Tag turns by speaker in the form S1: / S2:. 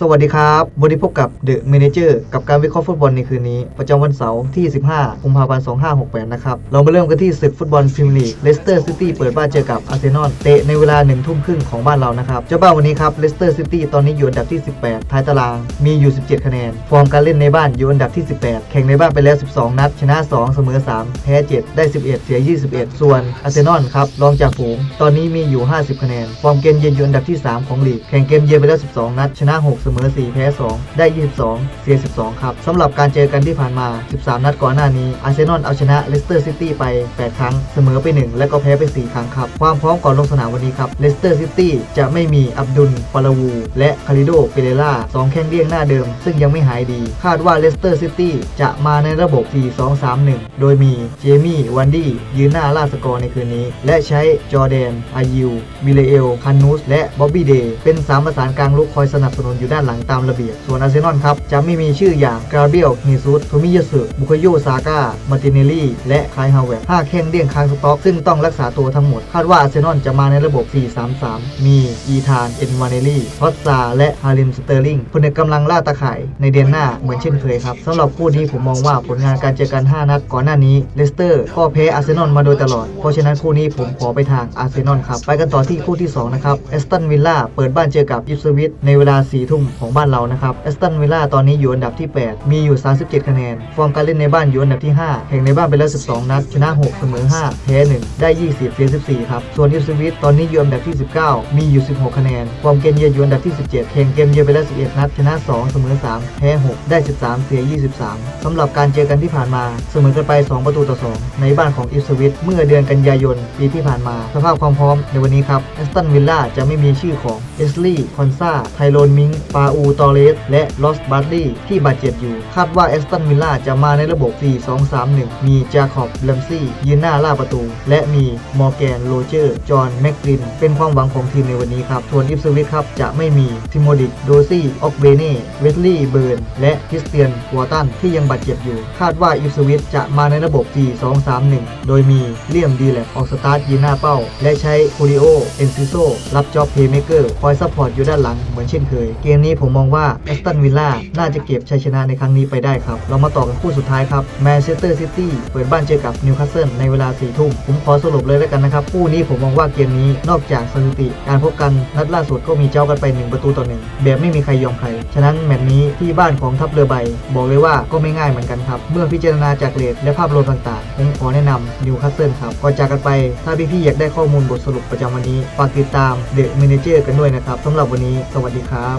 S1: สวัสดีครับ วันนี้พบกับ The Manager กับการวิเคราะห์ฟุตบอลในคืนนี้ ประจำวันเสาร์ที่ 15 กุมภาพันธ์ 2568 นะครับ เรามาเริ่มกันที่ศึกฟุตบอลพรีเมียร์ลีกเลสเตอร์ซิตี้เปิดบ้านเจอกับอาร์เซนอลเตะในเวลา1ทุ่มครึ่งของบ้านเรานะครับ เจ้าบ้านวันนี้ครับเลสเตอร์ซิตี้ตอนนี้อยู่อันดับที่ 18 ท้ายตารางมีอยู่ 17 คะแนน ฟอร์มการเล่นในบ้านอยู่อันดับที่ 18 แข่งในบ้านไปแล้ว 12 นัด ชนะ 2 เสมอ 3 แพ้ 7 ได้ 11 เสีย 21 ส่วนอาร์เซนอลครับรองจากฝูงตอนนี้มีอยู่ 50 คะแนน ฟอร์มเกมเยือนอยู่อันดับที่ 3 ของลีกแข่งเกมเยือนไปแล้ว 12 นัดชนะ 6เสมอ 4 แพ้ 2 ได้ 22 เสีย 12 ครับสำหรับการเจอกันที่ผ่านมา 13 นัดก่อนหน้านี้อาร์เซนอลเอาชนะเลสเตอร์ซิตี้ไป 8 ครั้ง เสมอไป 1 และก็แพ้ไป 4 ครั้งครับ ความพร้อมก่อนลงสนามวันนี้ครับเลสเตอร์ซิตี้จะไม่มีอับดุลฟาลาวู และคาริโดเปเรล่าสองแข้งเลี่ยงหน้าเดิม ซึ่งยังไม่หายดี คาดว่าเลสเตอร์ซิตี้จะมาในระบบ 4-2-3-1 โดยมีเจมี่วันดี้ยืนหน้าล่าสกอร์ในคืนนี้ และใช้จอร์แดนอายิววิเลเอลคันนูสและบ๊อบบี้เดย์เป็นสามประสานกลางลุกคอยสนับสนุนอยู่ด้านหลังตามระเบียบ ส่วนอาร์เซนอลครับ จะไม่มีชื่ออย่างกราเบียลเฮซุสโทมิยาสึบุคโยซาก้ามาติเนลลี่ และคายฮาวเวร์ห้าแข้งเลี่ยงค้างสต็อก ซึ่งต้องรักษาตัวทั้งหมด คาดว่าอาร์เซนอลจะมาในระบบ 4-3-3 มีอีธาน เอ็นวานเนลลี่ฮอตซา และฮาริมสเตอร์ลิงผนึกกำลังล่าตะข่ายในเดือนหน้าเหมือนเช่นเคยครับสำหรับคู่นี้ผมมองว่าผลงานการเจอกัน 5 นัดก่อนหน้านี้เลสเตอร์ก็แพ้อาร์เซนอลมาโดยตลอด เพราะฉะนั้นคู่นี้ผมขอไปทางอาร์เซนอลครับ ไปกันต่อที่คู่ที่ 2 นะครับเอสตันวิลล่าเปิดบ้านเจอกับอิปสวิตในเวลา4ทุ่มของบ้านเรานะครับเอสตันวิลล่าตอนนี้อยู่อันดับที่ 8 มีอยู่ 37 คะแนน ฟอร์มการเล่นในบ้านอยู่อันดับที่ 5แข่งในบ้านไปแล้ว 12 นัด ชนะ 6 เสมอ 5 แพ้ 1 ได้ 20 เสีย 14 ครับ ส่วนอิปสวิตตอนนี้อยู่อันดับที่ 19 มีอยู่ 16 คะแนน ฟอร์มเกมเยือนอยู่อันดับที่ 17 แข่งเกมเยือนไปแล้ว 11 นัด ชนะ 2 เสมอ 3 แพ้ 6 ได้ 13 เสีย 23สำหรับการเจอกันที่ผ่านมา เสมอกันไป 2 ประตูต่อ 2 ในบ้านของอิปสวิตเมื่อเดือนกันยายนปีที่ผ่านมา สภาพความพร้อมในวันนี้ครับแอสตันวิลล่าจะไม่มีชื่อของเอสลีย์คอนซาไทโรนมิงปาอูตอเรส และลอสบัตลีที่บาดเจ็บอยู่ คาดว่าแอสตันวิลล่าจะมาในระบบ 4-2-3-1 มีจาคอบเลมซี่ ยืนหน้าล่าประตู และมีมอร์แกนโรเจอร์ จอห์นแมกกริน เป็นความหวังของทีมในวันนี้ครับส่วนอิปสวิตครับ จะไม่มีทิโมดิกโดซี่ออกเบเน่ เวสลีย์เบิร์น และคริสเตียนวอร์ตันที่ยังบาดเจ็บอยู่ คาดว่าอิปสวิตจะมาในระบบ 4-2-3-1 โดยมีเลี่ยมดีแลกออกสตาร์ทยืนหน้าเป้า และใช้คูริโอเอนซิโซรับจ็อบเพย์เมเกอร์คอยซัพพอร์ตอยู่ด้านหลังเหมือนเช่นเคยเกมนี้ผมมองว่าแอสตันวิลล่าน่าจะเก็บชัยชนะในครั้งนี้ไปได้ครับ เรามาต่อกันคู่สุดท้ายครับแมนเชสเตอร์ซิตี้เปิดบ้านเจอกับนิวคาสเซิลในเวลา4ทุ่มผมขอสรุปเลยแล้วกันนะครับคู่นี้ผมมองว่าเกมนี้นอกจากสถิติ การพบกันนัดล่าสุดก็มีเจ้ากันไป 1 ประตูต่อหนึ่งแบบไม่มีใครยอมใคร ฉะนั้นแมตช์นี้ที่บ้านของทัพเรือใบ บอกเลยว่าก็ไม่ง่ายเหมือนกันครับ เมื่อพิจารณาจากเรทและภาพรวมต่างๆผมขอแนะนำนิวคาสเซิลครับก่อนจากกันไปถ้าพี่ๆอยากได้ข้อมูลบทสรุปประจำวันนี้ฝากติดตามเดอะ a ม a เจอร์กันด้วยนะครับสำหรับวันนี้สวัสดีครับ